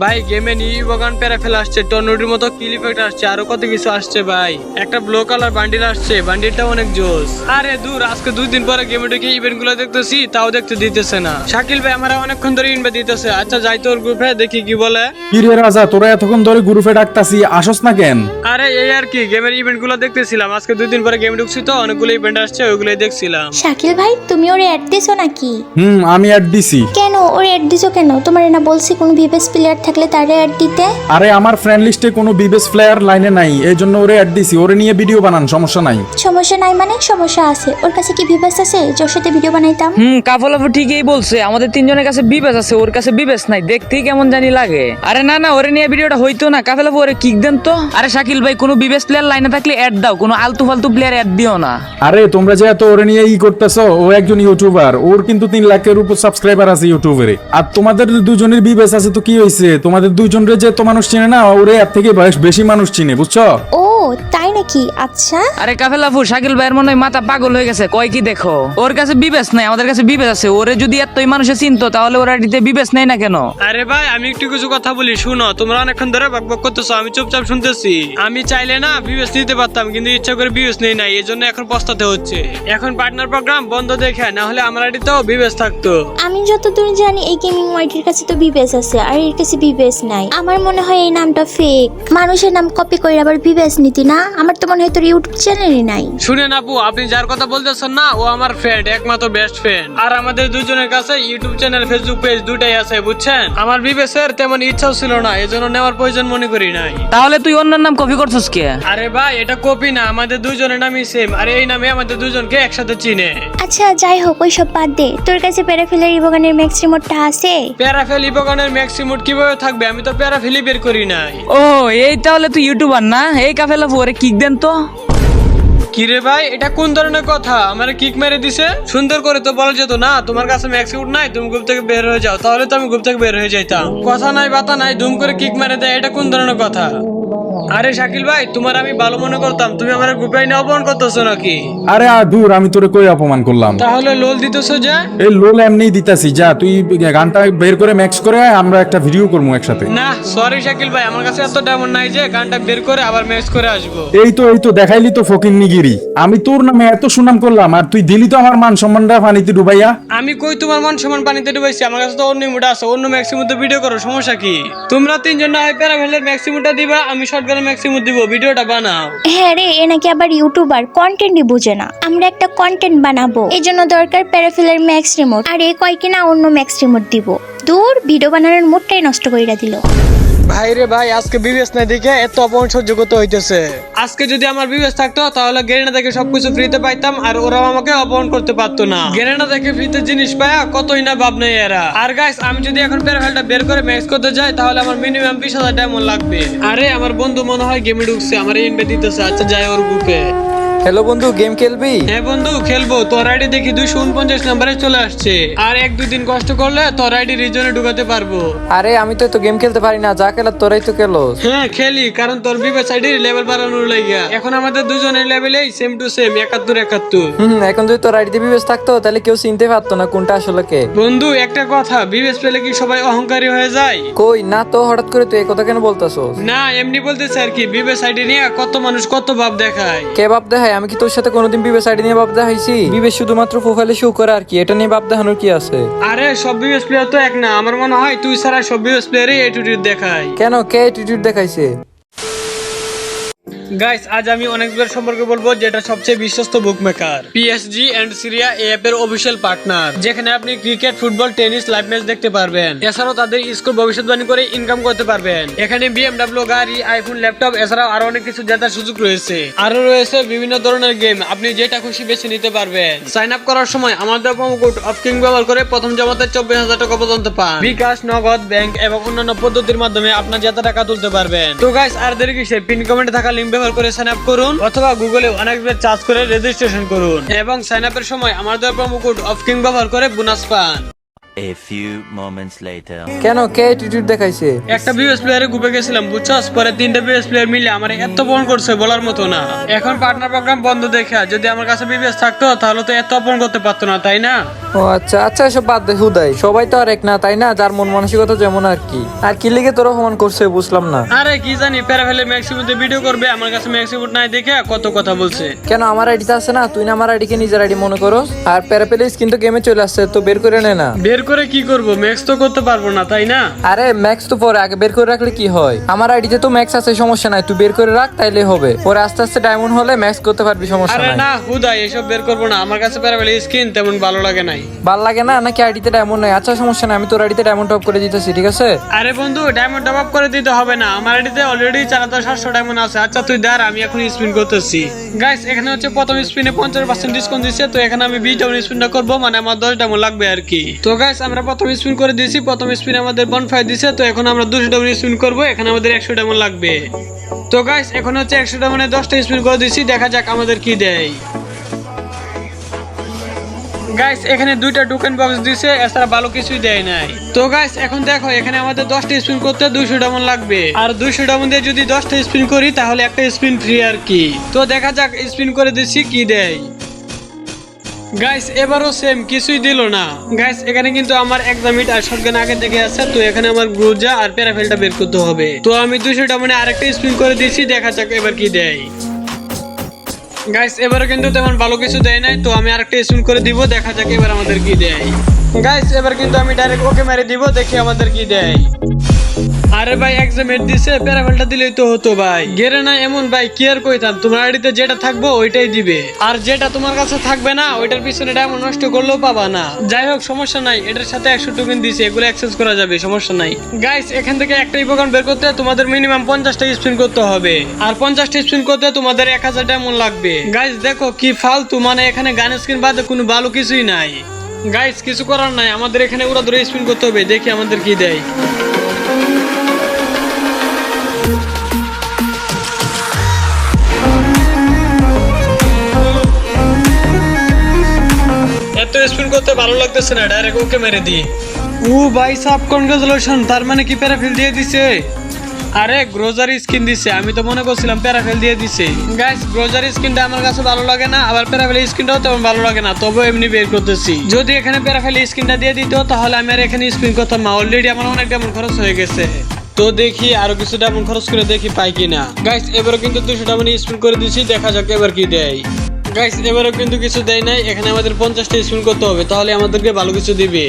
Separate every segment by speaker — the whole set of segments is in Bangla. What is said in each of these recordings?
Speaker 1: ভাই গেমে নিউ বাগান প্যারাফেল আসছে টর্নোডির মতো কিল ইফেক্ট আসছে আরও কত কিছু আসছে ভাই। একটা ব্লু কালার বান্ডিল আসছে বান্ডিলটা অনেক জোস। আরে দূর আজকে দুই দিন পরে গেমে ঢুকে ইভেন্টগুলো দেখতেছি তাও দেখতে দিতেছে না। শাকিল ভাই আমরা অনেকক্ষণ ধরে ইনভাইট দিতেছে। আচ্ছা যাই তোর গ্রুপে দেখি কি বলে।
Speaker 2: কি রাজা তোরা এতক্ষণ ধরে গ্রুপে ডাকতাছি আসস না কেন?
Speaker 1: আরে এই আর কি গেমের ইভেন্টগুলো দেখতেছিলাম। আজকে দুই দিন পরে গেম ঢুকছি তো অনেকগুলো ইভেন্ট আসছে ওইগুলোই দেখছিলাম।
Speaker 3: শাকিল ভাই তুমি ওরে অ্যাড দিছো নাকি?
Speaker 2: হুম আমি অ্যাড দিছি।
Speaker 3: কেন? ওরে অ্যাড দিছো কেন? তোমার না বলছি কোনো ভিভেস প্লেয়ার থাকলে তারে অ্যাড দিতে?
Speaker 2: আরে আমার ফ্রেন্ড লিস্টে কোনো বিবেস প্লেয়ার লাইনে নাই এই জন্য ওরে অ্যাড দিছি। ওরে নিয়ে ভিডিও বানান সমস্যা নাই।
Speaker 3: সমস্যা নাই মানে? সমস্যা আছে। ওর কাছে কি ভিভেস আছে? যার সাথে ভিডিও বানাইতাম?
Speaker 4: হুম কাফলাফু ঠিকই বলছে। আমাদের তিনজনের কাছে বিবেস আছে ওর কাছে বিবেস নাই। দেখতেই কেমন জানি লাগে। আরে না না ওরে নিয়ে ভিডিওটা হইতো না। কাফলাফু ওরে কিক দেন তো। আরে শাকিল ভাই কোনো বিবেস প্লেয়ার লাইনে থাকলে অ্যাড দাও। কোনো আলতু ফালতু প্লেয়ার অ্যাড দিও না।
Speaker 2: আরে তোমরা যে এত ওরে নিয়ে ই করতেছো ও একজন ইউটিউবার ওর কিন্তু তিন লাখের উপর সাবস্ক্রাইবার আছে ইউটিউবারে আর তোমাদের দুজনের বিবেস আছে তো কি হয়েছে তোমাদের দুইজন রে যে তো মানুষ চিনে না, ওরে এর থেকে বেশ- মানুষ চিনে, বুঝছ?
Speaker 3: ও নাকি? আচ্ছা।
Speaker 4: আরে কাফেলাফু শাকিল ভাইয়ের মনে হয় মাথা পাগল হয়ে গেছে। কয় কি দেখো? ওর কাছে বিবেস নাই আমাদের কাছে বিবেস আছে। ওরে যদি এতই মানুষে চিনতো তাহলে ওরা দিতে বিবেস নেই না কেন?
Speaker 1: আরে ভাই আমি একটু কিছু কথা বলি শুনো তোমরা অনেকক্ষণ ধরে বকবক করতেছো আমি চুপচাপ শুনতেছি। আমি চাইলে না বিবেস নিতে পারতাম কিন্তু ইচ্ছা করে বিবেস নেই নাই এই জন্য এখন পস্তাতে হচ্ছে। এখন পার্টনার প্রোগ্রাম বন্ধ দেখে না হলে আমার আইডিতেও বিবেস থাকতো।
Speaker 3: আমি যতদূর জানি এই গেমিং ওয়াইটির কাছে তো বিবেস আছে আর এর কাছে বিবেস নাই। আমার মনে হয় এই নামটা ফেক মানুষের নাম কপি করে আবার বিবেস নিতি না? আমার তো মনে হয় তোর ইউটিউব চ্যানেলই নাই।
Speaker 1: শুনেন আপু আপনি যার কথা বলতেছেন না ও আমার ফ্রেন্ড একমাত্র বেস্ট ফ্রেন্ড আর আমাদের দুজনের কাছে ইউটিউব চ্যানেল ফেসবুক পেজ দুটাই আছে বুঝছেন? আমার বিবেসের তেমন ইচ্ছাও ছিল না এজন্য নেওয়ার প্রয়োজন মনে করি নাই।
Speaker 4: তাহলে তুই অন্যের নাম কপি করছিস কে?
Speaker 1: আরে ভাই এটা কপি না আমাদের দুজনের নামই সেম আর এই নামে আমাদের দুজনকে একসাথে চিনে।
Speaker 3: আচ্ছা যাই হোক ওই সব বাদ দে। তোর কাছে প্যারাফিলার ইভোগানের ম্যাক্স রিমোটটা আছে?
Speaker 1: প্যারাফেল ইপোগানের ম্যাক্সিমুট কীভাবে থাকবে? আমি তো প্যারাফেলি বের করি নাই।
Speaker 4: ও এই তাহলে তুই ইউটিউবার না? এই কাফেলাফু ওরে কিক দেন তো?
Speaker 1: কিরে ভাই, এটা কোন ধরনের কথা? আমার কিক মেরে দিছে? সুন্দর করে তো বলা যেত, না, তোমার কাছে ম্যাক্সিউট নাই, তুমি গ্রুপ থেকে বের হয়ে যাও, তাহলে তো আমি গ্রুপ থেকে বের হয়ে যাইতাম। কথা নাই, বাতা নাই দুম করে কিক মেরে দেয়, এটা কোন ধরনের কথা? আরে শাকিল ভাই তোমার আমি ভালো মনে করতাম। তুমি আমার গ্রুপে নিয়ে অপমান করতেছো নাকি?
Speaker 2: আরে আ দূর আমি তোরে কই অপমান করলাম?
Speaker 1: তাহলে লোল দিতেছো যে।
Speaker 2: এই লোল এমনি দিতাছি যা তুই গানটা বের করে ম্যাক্স করে আয়, আমরা একটা ভিডিও করব একসাথে।
Speaker 1: না সরি শাকিল ভাই আমার কাছে এত ডায়মন্ড নাই যে গানটা বের করে আবার ম্যাচ করে আসব।
Speaker 2: এই তো এই তো দেখাইলি তো ফকির নিগিরি। আমি তোর নামে এত সুনাম করলাম আর তুই দিলি তো আমার মান সম্মানটা পানিতে ডুবাইয়া।
Speaker 1: আমি কই তোমার মান সমান পানিতে ডুবাইছি? আমার কাছে তো অন্য মুড আছে অন্য ম্যাক্সিমুতে ভিডিও করো সমস্যা কি? তোমরা তিনজন না হয় প্যারাভেলের ম্যাক্সিমুটা দিবা আমি শর্টগানের ম্যাক্সিমাম দিব, ভিডিওটা বানাও।
Speaker 3: হ্যাঁ রে, এ নাকি আবার ইউটিউবার কন্টেন্টই বুঝে না। আমরা একটা কন্টেন্ট বানাবো। এই জন্য দরকার প্যারাফিলার ম্যাক্স রিমোট আর এ কয় কিনা অন্য ম্যাক্স রিমোট দিব। দূর ভিডিও বানানোর মুডটাই নষ্ট কইরা দিল।
Speaker 1: ভাই রে ভাই, আজকে বিবেস নাই দেখে এত অপমান সহ্য করতে হইতেছে। আজকে যদি আমার বিবেস থাকতো, তাহলে গেরেনা থেকে সবকিছু ফ্রিতে পাইতাম, আর ওরাও আমাকে অপমান করতে পারতো না। গেরেনা থেকে ফ্রিতে জিনিস পায়া, কতই না ভাব নেই এরা। আর গাইস আমি যদি এখন প্যারাফেলটা বের করে ম্যাক্স করতে যাই, তাহলে আমার মিনিমাম বিশ হাজার ডায়মন্ড লাগবে। আরে, আমার বন্ধু মনে হয় গেমে ঢুকছে, আমার ইনভে দিতেছে আচ্ছা যাই ওর গ্রুপে
Speaker 5: হ্যালো বন্ধু গেম খেলবি?
Speaker 1: হ্যাঁ বন্ধু খেলব। তোর আইডি দেখি দুইশো উনপঞ্চাশ নাম্বারে চলে আসছে। আর এক দুই দিন কষ্ট করলে তোর আইডি রিজনে ঢুকাতে পারব।
Speaker 5: আরে আমি তো তো গেম খেলতে পারি না যা খেলার তোরাই তো খেলো।
Speaker 1: হ্যাঁ খেলি কারণ তোর বিবেচ আইডির লেভেল বাড়ানোর লাগিয়া এখন আমাদের দুজনের লেভেলেই সেম টু সেম একাত্তর একাত্তর।
Speaker 5: হুম এখন যদি তোর আইডি বিবেচ থাকতো তাহলে কেউ চিনতে পারতো না কোনটা আসলে কে।
Speaker 1: বন্ধু একটা কথা বিবেচ পেলে কি সবাই অহংকারী হয়ে যায়?
Speaker 5: কই না তো হঠাৎ করে তুই এই কথা কেন বলতাছো
Speaker 1: না এমনি বলতেছে আর কি বিবেচ আইডি নিয়ে কত মানুষ কত ভাব দেখায়।
Speaker 5: কে ভাব দেখায়? আমি কি তোর সাথে কোনোদিন বিবে আইডি নিয়ে ভাবতে হাইছি? বিবে শুধুমাত্র প্রোফাইলে শো করে আর কি এটা নিয়ে ভাবতে হানোর কি আছে?
Speaker 1: আরে সব বিবেচ প্লেয়ার তো এক না আমার মনে হয় তুই ছাড়া সব বিবেচ প্লেয়ারই এটিটিউড দেখায়।
Speaker 5: কেন? কে অ্যাটিটিউড দেখাইছে?
Speaker 1: গাইস আজ আমি অনেক জনের সম্পর্কে বলব যেটা সবচেয়ে বিশ্বস্ত বুক মেকার পিএসজি এন্ড সিরিয়া এই অ্যাপের অফিসিয়াল পার্টনার যেখানে আপনি cricket football tennis live match দেখতে পারবেন। এছাড়াও তাদের স্কুল ভবিষ্যৎবাণী করে ইনকাম করতে পারবেন। এখানে বিএমডাব্লিউ গাড়ি আইফোন ল্যাপটপ এছাড়াও আরও অনেক কিছু জেতার সুযোগ রয়েছে। আরও রয়েছে বিভিন্ন ধরনের গেম আপনি যেটা খুশি বেছে নিতে পারবেন। সাইন আপ করার সময় আমাদের কোড অফকিং ব্যবহার করে প্রথম জমাতে চব্বিশ হাজার টাকা পর্যন্ত পান। বিকাশ, নগদ ব্যাংক এবং অন্যান্য পদ্ধতির মাধ্যমে আপনার জেতা টাকা তুলতে পারবেন। তো গাইস আর দেরি কিসের? পিন কমেন্টে থাকা লিঙ্ক ব্যবহার করে সাইন আপ করুন অথবা গুগলে অনেক চার্জ করে রেজিস্ট্রেশন করুন। এবং সাইন আপের সময় আমাদের প্রোমো কোড অফ কিং ব্যবহার করে বোনাস পান।
Speaker 6: A few moments later.
Speaker 5: কেন কে অ্যাটিটিউড দেখাইছে?
Speaker 1: একটা বিএস প্লেয়ারে গ্রুপে গেছিলাম বুঝছস? পরে তিনটা বিএস প্লেয়ার মিলে আমার এত অপমান করছে বলার মতো না। এখন পার্টনার প্রোগ্রাম বন্ধ দেখে যদি আমার কাছে বিবিএস থাকতো তাহলে তো এত অপমান করতে পারতো না তাই না?
Speaker 5: ও আচ্ছা আচ্ছা এসব বাদ দে হুদাই। সবাই তো আর এক না তাই না? যার মন মানসিকতা যেমন আর কি। আর কি লিগে তোরা অপমান করছে বুঝলাম না।
Speaker 1: আরে কি জানি প্যারাফেলে ম্যাক্সিমুতে ভিডিও করবে আমার কাছে ম্যাক্সিমুট নাই দেখে কত কথা বলছে।
Speaker 5: কেন আমার আইডিতে আছে না? তুই না আমার আইডিকে নিজের আইডি মনে করো। আর প্যারাপেলিস কিন্তু গেমে চলে আসছে তো বের করে নে না।
Speaker 1: বের করে কি করব? ম্যাক্স তো করতে পারব না তাই না?
Speaker 5: আরে ম্যাক্স তো পরে আগে বের করে রাখলে কি হয়? আমার আইডিতে তো ম্যাক্স আছে সমস্যা নাই। তুই বের করে রাখ তাইলে হবে। পরে আস্তে আস্তে ডায়মন্ড হলে ম্যাক্স করতে পারবি সমস্যা
Speaker 1: আরে
Speaker 5: নাই।
Speaker 1: না হুদাই এসব বের করব না। আমার কাছে প্যারাফেলে স্কিন তেমন ভালো লাগে নাই।
Speaker 5: ভালো লাগে না? নাকি আইডিতে ডায়মন্ড নাই? আচ্ছা সমস্যা নাই আমি তোর আইডিতে ডায়মন্ড টপ করে দিতেছি ঠিক আছে?
Speaker 1: আরে বন্ধু ডায়মন্ড টপ আপ করে দিতে হবে না। আমার আইডিতে অলরেডি চার হাজার সাতশো ডায়মন্ড আছে। আচ্ছা তুই দাঁড় আমি এখন স্পিন করতেছি। গাইস এখানে হচ্ছে প্রথম স্পিনে পঞ্চাশ পার্সেন্ট ডিসকাউন্ট দিচ্ছে তো এখানে আমি বিশ ডায়মন্ড স্পিনটা করব মানে আমার দশ ডায়মন্ড লাগবে আর কি। তো গাইস আমরা প্রথম স্পিন করে দিয়েছি, প্রথম স্পিনে আমাদের বন ফাই দিছে, তো এখন আমরা দুশো ডায়মন্ড স্পিন করব, এখানে আমাদের একশো ডায়মন্ড লাগবে। তো গাইস এখন হচ্ছে একশো ডায়মন্ডে দশটা স্পিন করে দিচ্ছি দেখা যাক আমাদের কি দেয়। গাইস এখানে দুইটা টোকেন বক্স দিছে, এছাড়া ভালো কিছুই দেয় নাই। তো গাইস এখন দেখো, এখানে আমাদের দশটা স্পিন করতে দুইশো ডায়মন্ড লাগবে। আর দুইশো ডায়মন্ড দিয়ে যদি দশটা স্পিন করি, তাহলে একটা স্পিন ফ্রি আর কি। তো দেখা যাক স্পিন করে দিচ্ছি, কি দেয়। গাইস এবারও সেম কিছুই দিল না। গাইস এখানে কিন্তু আমার এক্সামিট আর শটগান আগে থেকে আছে, তো এখানে আমার গ্রুজা আর প্যারাফেলটা বের করতে হবে। তো আমি দুইশো মানে আরেকটা স্পিন করে দিচ্ছি দেখা যাক এবার কি দেয়। গাইস এবারে কিন্তু তেমন ভালো কিছু দেয় নাই, তো আমি আরেকটা স্পিন করে দিব, দেখা যাক এবার আমাদের কি দেয়। গাইস এবার কিন্তু আমি ডাইরেক্ট ওকে মেরে দিব, দেখি আমাদের কি দেয়। আরে ভাই এক্সামেট দিছে, প্যারাফেলটা দিলেই তো হতো ভাই। গেরে না, এমন ভাই, কি আর কইতাম? তোমার আইডিতে যেটা থাকব, ওইটাই দিবে। আর যেটা তোমার কাছে থাকবে না, ওইটার পিছনে ডায়মন্ড নষ্ট করলেও পাবা না। যাই হোক, সমস্যা নাই। এটার সাথে একশো টোকেন দিছে, এগুলো অ্যাক্সেস করা যাবে, সমস্যা নাই। গাইস এখান থেকে একটা ইপোকান বের করতে তোমাদের মিনিমাম পঞ্চাশটা স্পিন করতে হবে। আর পঞ্চাশটা স্পিন করতে তোমাদের এক হাজার ডায়মন্ড লাগবে। গাইস দেখো কি ফালতু মানে এখানে গান স্ক্রিন বাদে কোনো ভালো কিছুই নাই। গাইস কিছু করার নাই। আমাদের এখানে ওরা ধরে স্পিন করতে হবে, দেখি আমাদের কি দেয়। করতে ভালো লাগতেছে না ডাইরেক্ট ওকে মেরে দিই। ও ভাই সাব কনগ্রাচুলেশন তার মানে কি প্যারাফিল দিয়ে দিছে? আরে গ্রোজারি স্কিন দিছে আমি তো মনে করছিলাম প্যারাফেল দিয়ে দিছে। গাইস গ্রোজারি স্কিনটা আমার কাছে ভালো লাগে না আবার প্যারাফেল স্কিনটাও তেমন ভালো লাগে না তবে এমনি বের করতেছি। যদি এখানে প্যারাফেল স্কিনটা দিয়ে দিত তাহলে আমি আর এখানে স্পিন করতাম না অলরেডি আমার অনেক ডায়মন্ড খরচ হয়ে গেছে। তো দেখি আরও কিছু ডায়মন্ড খরচ করে দেখি পাই কিনা। গাইস এবারও কিন্তু দুশো ডায়মন্ড স্পিন করে দিছি দেখা যাক এবার কি দেয়। গাইস এবারও কিন্তু কিছু দেয় নাই। এখানে আমাদের পঞ্চাশটা স্পিন করতে হবে, তাহলে আমাদেরকে ভালো কিছু দিবে।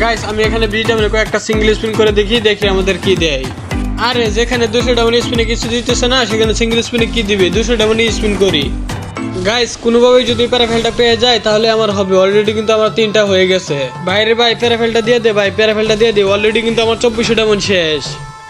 Speaker 1: গাইস আমি এখানে বিশ ডায়মন্ড কয়েকটা সিঙ্গেল স্পিন করে দেখি দেখি আমাদের কি দেয়। আরে, যেখানে দুশো ডায়মন্ড স্পিনে কিছু দিতেছে না, সেখানে সিঙ্গেল স্পিনে কি দিবে? দুশো ডায়মন্ড স্পিন করি। গাইস কোনোভাবেই যদি প্যারাফেলটা পেয়ে যায়, তাহলে আমার হবে। অলরেডি কিন্তু আমার তিনটা হয়ে গেছে। বাইরে ভাই প্যারাফেলটা দিয়ে দে ভাই প্যারাফেলটা দিয়ে দে। অলরেডি কিন্তু আমার চব্বিশশো ডায়মন্ড শেষ।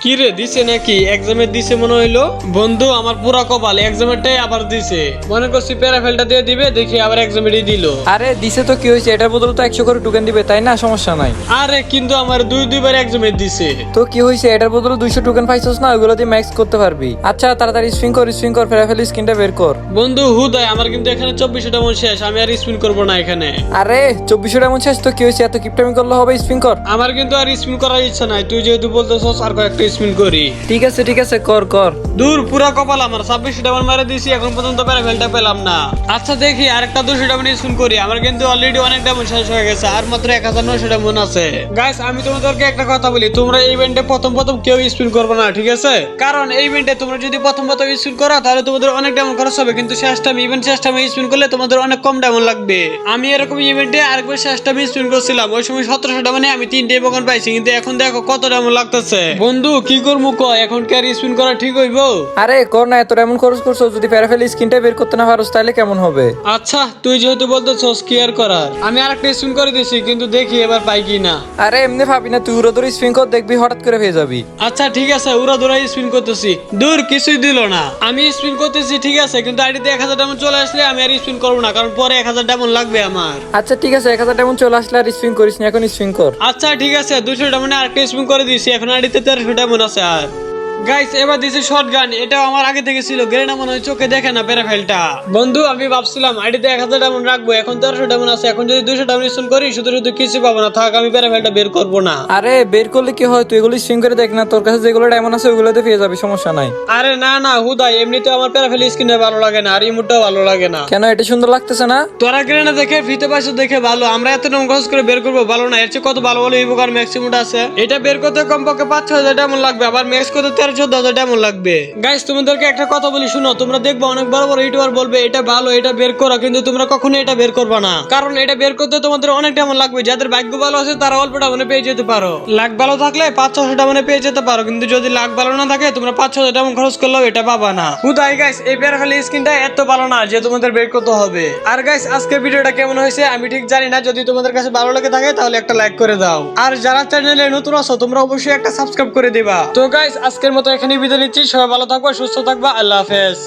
Speaker 1: কি রে দিছে নাকি? এক্সামের দিছে মনে হইল? বন্ধু আমার পুরা কপাল এক্সামেরটাই আবার দিছে। মনে করছি প্যারাফেলটা দিয়ে দিবে দেখি আবার এক্সামেরই দিল।
Speaker 5: আরে দিছে তো কি হয়েছে? এটার বদলে তো একশো করে টোকেন দিবে তাই না? সমস্যা নাই।
Speaker 1: আরে কিন্তু আমার দুই দুইবার এক্সামের দিছে।
Speaker 5: তো কি হয়েছে? এটার বদলে দুইশো টোকেন পাইছস না? ওগুলো দিয়ে ম্যাক্স করতে পারবি। আচ্ছা তাড়াতাড়ি স্পিন কর স্পিন কর প্যারাফেল স্ক্রিনটা বের কর।
Speaker 1: বন্ধু হুদায় আমার কিন্তু এখানে চব্বিশশো ডায়মন্ড শেষ আমি আর স্পিন করব না এখানে।
Speaker 5: আরে চব্বিশশো এমন শেষ তো কি হয়েছে? এত কিপটামি করলে হবে স্পিন কর।
Speaker 1: আমার কিন্তু আর স্পিন করার ইচ্ছা নাই। তুই যেহেতু বলতেছস আর কয়েকটা স্পিন করি।
Speaker 5: ঠিক আছে ঠিক আছে কর কর।
Speaker 1: দূর পুরা কপাল আমার। ছাব্বিশশো ডাবল মারে দিয়েছি এখন পর্যন্ত প্যারাফেলটা পেলাম না। আচ্ছা দেখি আরেকটা দুশো ডাবল স্পিন করি। আমার কিন্তু অলরেডি অনেক ডাবল শেষ হয়ে গেছে আর মাত্র এক হাজার নয়শো ডাবল আছে। গাইস আমি তোমাদেরকে একটা কথা বলি তোমরা এই ইভেন্টে প্রথম প্রথম কেউ স্পিন করবে না ঠিক আছে? কারণ এই ইভেন্টে তোমরা যদি প্রথম প্রথম স্পিন করো তাহলে তোমাদের অনেক ডায়মন্ড খরচ হবে। কিন্তু শেষ টাইম ইভেন্ট শেষ টাইমে স্পিন করলে তোমাদের অনেক কম ডায়মন্ড লাগবে। আমি এরকম ইভেন্টে আরেকবার শেষ টাইমে স্পিন করছিলাম। ওই সময় সতেরোশো ডায়মন্ডে আমি তিনটে বকন পাইছি কিন্তু এখন দেখো কত ডায়মন্ড লাগতেছে। বন্ধু কি করব ক? এখন কি আর স্পিন করা ঠিক হইবো?
Speaker 5: আরে কর না এত এমন খরচ করছ যদি ফেরাফেলি স্ক্রিনটা বের করতে না পারোস তাহলে কেমন হবে?
Speaker 1: আচ্ছা তুই যেহেতু বলতেছস কি আর করার আমি আরেকটা স্পিন করে দিছি কিন্তু দেখি এবার পাই কি না।
Speaker 5: আরে এমনি ভাবি না তুই উড়ো ধরে স্পিন কর দেখবি হঠাৎ করে পেয়ে যাবি।
Speaker 1: আচ্ছা ঠিক আছে ওরা ধরাই স্পিন করতেছি। দূর কিছুই দিল না। আমি স্পিন করতেছি ঠিক আছে কিন্তু আইডিতে এক হাজার ডায়মন্ড চলে আসলে আমি আর স্পিন করব না কারণ পরে এক হাজার ডায়মন্ড লাগবে আমার।
Speaker 5: আচ্ছা ঠিক আছে এক হাজার তেমন চলে আসলে আর স্পিন করিস না এখন স্পিন কর।
Speaker 1: আচ্ছা ঠিক আছে দুশো ডায়মন্ডে আরেকটা স্পিন করে দিছি এখন আইডিতে তেরোশো ডায়মন্ড আছে আর গাইস এবার দিছে শর্ট গান এটাও আমার আগে থেকে ছিল গ্রেনা মনে হয় চোখে দেখে না প্যারাফেলটা বন্ধু আমি ভাবছিলাম আইডিতে এক হাজার ডায়মন্ড রাখব এখন তেরোশো ডায়মন্ড আছে এখন যদি দুশো ডায়মন্ড করি শুধু শুধু কিছু পাবো না থাক আমি প্যারাফেলটা বের করব না।
Speaker 5: আরে বের করলে কি হয়? তুই এগুলো স্ট্রিম করে দেখ না তোর কাছে যেগুলো ডায়মন্ড আছে ওগুলোতে পেয়ে যাবে সমস্যা নাই।
Speaker 1: আরে না না এমনিতে আমার প্যারাফেল স্কিনটা ভালো লাগে না আর ইমোটটাও ভালো লাগে না।
Speaker 5: কেন এটা সুন্দর লাগতেছে না?
Speaker 1: তোরা গ্রেনা দেখে ফিতে পাইছো দেখে ভালো আমরা এত টাকা খরচ করে বের করব ভালো না এর চেয়ে কত ভালো ভালো ইভোকার ম্যাক্সিমুট আছে? এটা বের করতে কমপক্ষে পাঁচ ছ হাজার ডায়মন্ড লাগবে আবার ম্যাক্স করতে তেরো চোদ্দ হাজার ডায়মন্ড লাগবে? গাইস তোমাদেরকে একটা কথা বলি, শুনো, তোমরা দেখব অনেক বড় বড় ইউটিউবার বলবে, এটা ভালো, এটা বের করো, কিন্তু তোমরা কখনো এটা বের করবে না। কারণ এটা বের করতে তোমাদের অনেক ডায়মন্ড লাগবে। যাদের ভাগ্য ভালো আছে, তারা অল্প ডায়মন্ডে পেয়ে যেতে পারো। লাখ ভালো থাকলে পাঁচ ছশো ডায়মন্ডে পেয়ে যেতে পারো। কিন্তু যদি লাখ ভালো না থাকে, তোমরা পাঁচ ছ হাজার ডায়মন্ড খরচ করলেও এটা পাবা না। হুদাই গাইস এই প্যারাফেল স্কিনটা এত ভালো না যে তোমাদের বের করতে হবে। আর গাইস আজকের ভিডিওটা কেমন হয়েছে, আমি ঠিক জানি না। যদি তোমাদের কাছে ভালো লেগে থাকে, তাহলে একটা লাইক করে দাও। আর যারা চ্যানেলে নতুন আছো, তোমরা অবশ্যই একটা সাবস্ক্রাইব করে দিবা। তো গাইস আজকের মতো এখানে বিদায় নিচ্ছি। সবাই ভালো থাকবা সুস্থ থাকবা। আল্লাহ হাফেজ।